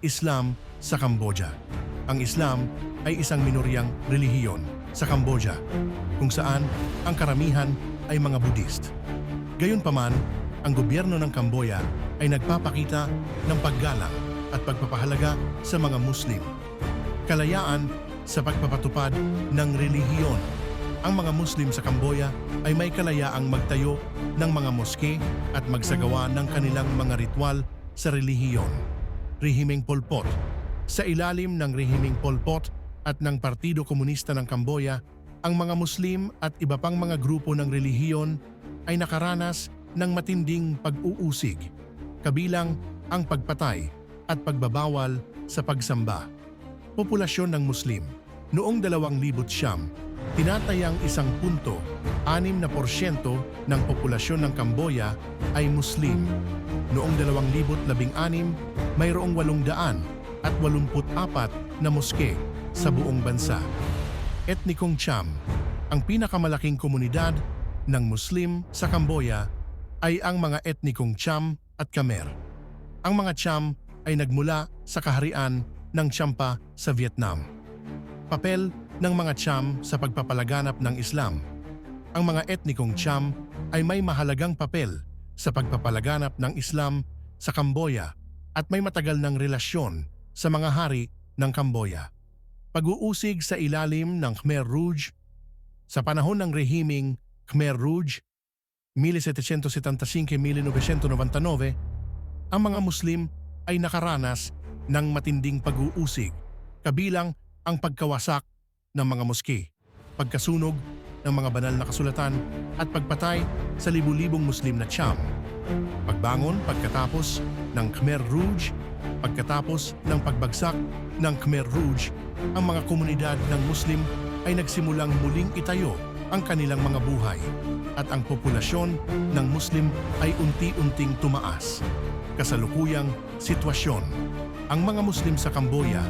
Islam sa Cambodia. Ang Islam ay isang minoryang relihiyon sa Cambodia kung saan ang karamihan ay mga Buddhist. Gayunpaman, ang gobyerno ng Cambodia ay nagpapakita ng paggalang at pagpapahalaga sa mga Muslim. Kalayaan sa pagpapatupad ng relihiyon. Ang mga Muslim sa Cambodia ay may kalayaang magtayo ng mga moske at magsagawa ng kanilang mga ritual sa relihiyon. Rehimeng Pol Pot Sa ilalim ng Rehimeng Pol Pot at ng Partido Komunista ng Cambodia, ang mga Muslim at iba pang mga grupo ng relihiyon ay nakaranas ng matinding pag-uusig, kabilang ang pagpatay at pagbabawal sa pagsamba. Populasyon ng Muslim Noong 2000 siyam, tinatayang isang punto, 6 na porsyento ng populasyon ng Cambodia ay Muslim. Noong 2016, mayroong 800 at 84 na moske sa buong bansa. Etnikong Cham, ang pinakamalaking komunidad ng Muslim sa Cambodia ay ang mga etnikong Cham at Khmer. Ang mga Cham ay nagmula sa kaharian ng Champa sa Vietnam. Papel ng mga Cham sa pagpapalaganap ng Islam. Ang mga etnikong Cham ay may mahalagang papel sa pagpapalaganap ng Islam sa Cambodia at may matagal ng relasyon sa mga hari ng Cambodia. Pag-uusig sa ilalim ng Khmer Rouge sa panahon ng rehiming Khmer Rouge 1775-1999, ang mga Muslim ay nakaranas ng matinding pag-uusig kabilang ang pagkawasak ng mga moske, pagkasunog ng mga banal na kasulatan at pagpatay sa libu-libong Muslim na Cham. Pagbangon pagkatapos ng Khmer Rouge, pagkatapos ng pagbagsak ng Khmer Rouge, ang mga komunidad ng Muslim ay nagsimulang muling itayo ang kanilang mga buhay at ang populasyon ng Muslim ay unti-unting tumaas. Kasalukuyang sitwasyon. Ang mga Muslim sa Cambodia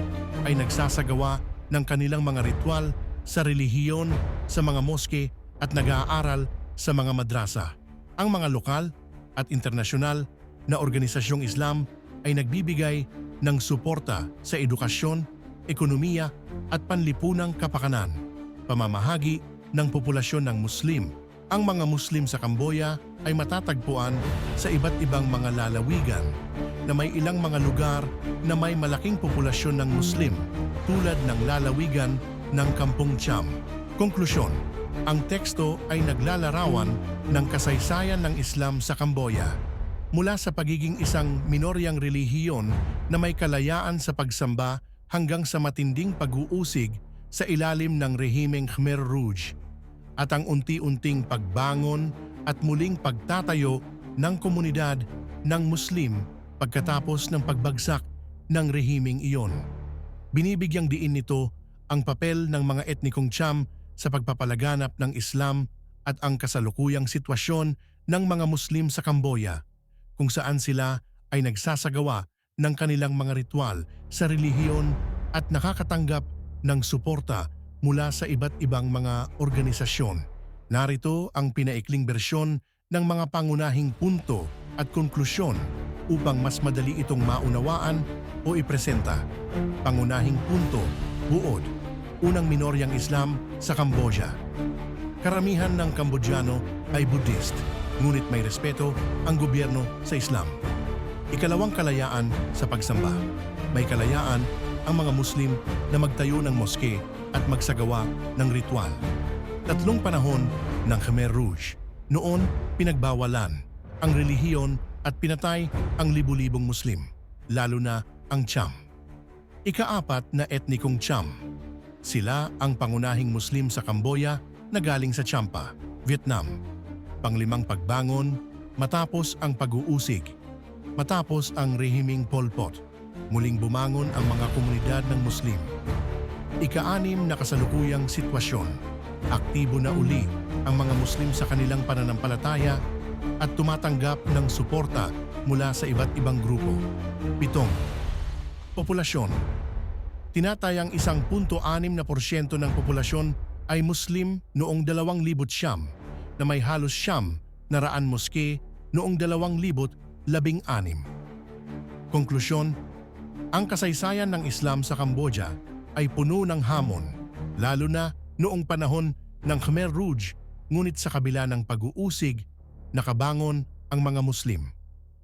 ay nagsasagawa ng kanilang mga ritual sa relihiyon, sa mga moske at nag-aaral sa mga madrasa. Ang mga lokal at internasyonal na organisasyong Islam ay nagbibigay ng suporta sa edukasyon, ekonomiya at panlipunang kapakanan. Pamamahagi ng populasyon ng Muslim. Ang mga Muslim sa Cambodia ay matatagpuan sa iba't ibang mga lalawigan na may ilang mga lugar na may malaking populasyon ng Muslim tulad ng lalawigan ng Kampong Cham. Konklusyon, ang teksto ay naglalarawan ng kasaysayan ng Islam sa Cambodia mula sa pagiging isang minoryang relihiyon na may kalayaan sa pagsamba hanggang sa matinding pag-uusig sa ilalim ng rehimeng Khmer Rouge at ang unti-unting pagbangon at muling pagtatayo ng komunidad ng Muslim pagkatapos ng pagbagsak ng rehimeng iyon. Binibigyang diin nito ang papel ng mga etnikong Cham sa pagpapalaganap ng Islam at ang kasalukuyang sitwasyon ng mga Muslim sa Cambodia kung saan sila ay nagsasagawa ng kanilang mga ritual sa relihiyon at nakakatanggap ng suporta mula sa iba't ibang mga organisasyon. Narito ang pinaikling bersyon ng mga pangunahing punto at konklusyon upang mas madali itong maunawaan o ipresenta. Pangunahing punto, buod, unang minoryang Islam sa Cambodia. Karamihan ng Kambodyano ay Buddhist, ngunit may respeto ang gobyerno sa Islam. Ikalawang kalayaan sa pagsamba. May kalayaan ang mga Muslim na magtayo ng moske at magsagawa ng ritual. Tatlong panahon ng Khmer Rouge. Noon, pinagbawalan ang relihiyon at pinatay ang libu-libong Muslim, lalo na ang Cham. Ikaapat na etnikong Cham. Sila ang pangunahing Muslim sa Cambodia na galing sa Champa, Vietnam. Panglimang pagbangon, matapos ang pag-uusig, matapos ang rehiming Pol Pot, muling bumangon ang mga komunidad ng Muslim. Ika-anim na kasalukuyang sitwasyon, aktibo na uli ang mga Muslim sa kanilang pananampalataya at tumatanggap ng suporta mula sa iba't ibang grupo. Pitong, populasyon. Tinatayang isang punto anim na porsyento ng populasyon ay Muslim noong 2000 siyam na may halos siyam na raan moske noong 2016. Konklusyon, Ang kasaysayan ng Islam sa Cambodia ay puno ng hamon, lalo na noong panahon ng Khmer Rouge, ngunit sa kabila ng pag-uusig, nakabangon ang mga Muslim.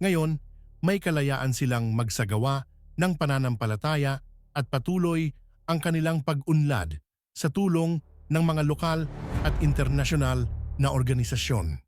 Ngayon, may kalayaan silang magsagawa ng pananampalataya at patuloy ang kanilang pag-unlad sa tulong ng mga lokal at internasyonal na organisasyon.